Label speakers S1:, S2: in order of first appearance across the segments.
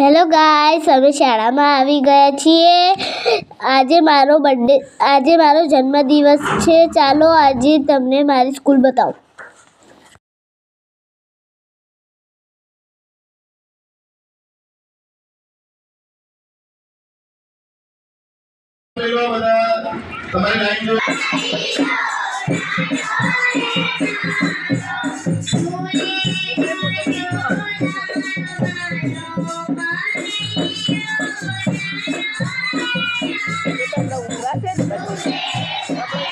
S1: hello गाय अभी शाला में आ गया छे आज
S2: मारो बर्थडे आज मारो जन्मदिवस
S1: है चलो आज तमने मारी स्कूल बताओ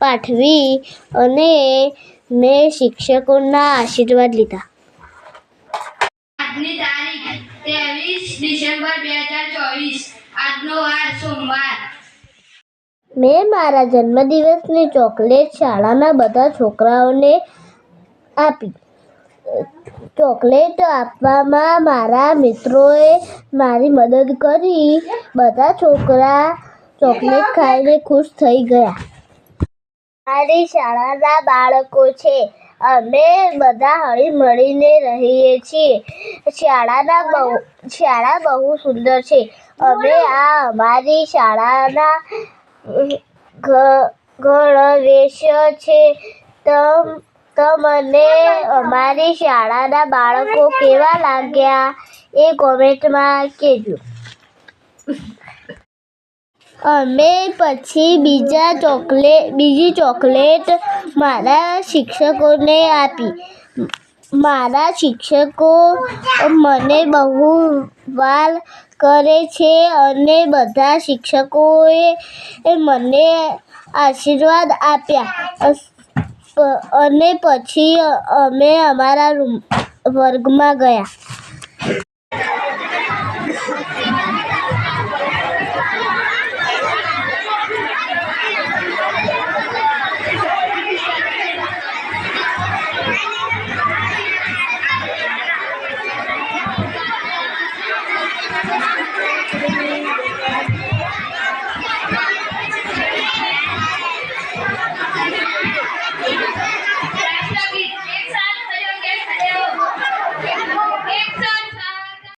S1: પાઠવી અને મેં શિક્ષકોના આશીર્વાદ લીધા
S3: આજની તારીખ ત્રેવીસ ડિસેમ્બર બે હજાર ચોવીસ આજનો વાર સોમવાર
S1: મેં મારા જન્મદિવસની ચોકલેટ શાળાના બધા છોકરાઓને આપી ચોકલેટ આપવામાં મારા મિત્રોએ મારી મદદ કરી બધા છોકરા ચોકલેટ ખાઈને ખુશ થઈ ગયા અમારી શાળાના બાળકો છે અમે બધા હળી મળીને રહીએ છીએ શાળાના બહુ શાળા બહુ સુંદર છે અમે આ અમારી શાળાના ગણવેશ છે તમ તમને અમારી શાળાના બાળકો કેવા લાગ્યા એ કોમેન્ટમાં કહેજો અને પછી બીજો ચોકલે બીજી ચોકલેટ મારા શિક્ષકોને આપી મારા શિક્ષકો મને બહુ વાલ કરે છે અને બધા શિક્ષકોએ મને આશીર્વાદ આપ્યા અને પછી અમે અમારા વર્ગમાં ગયા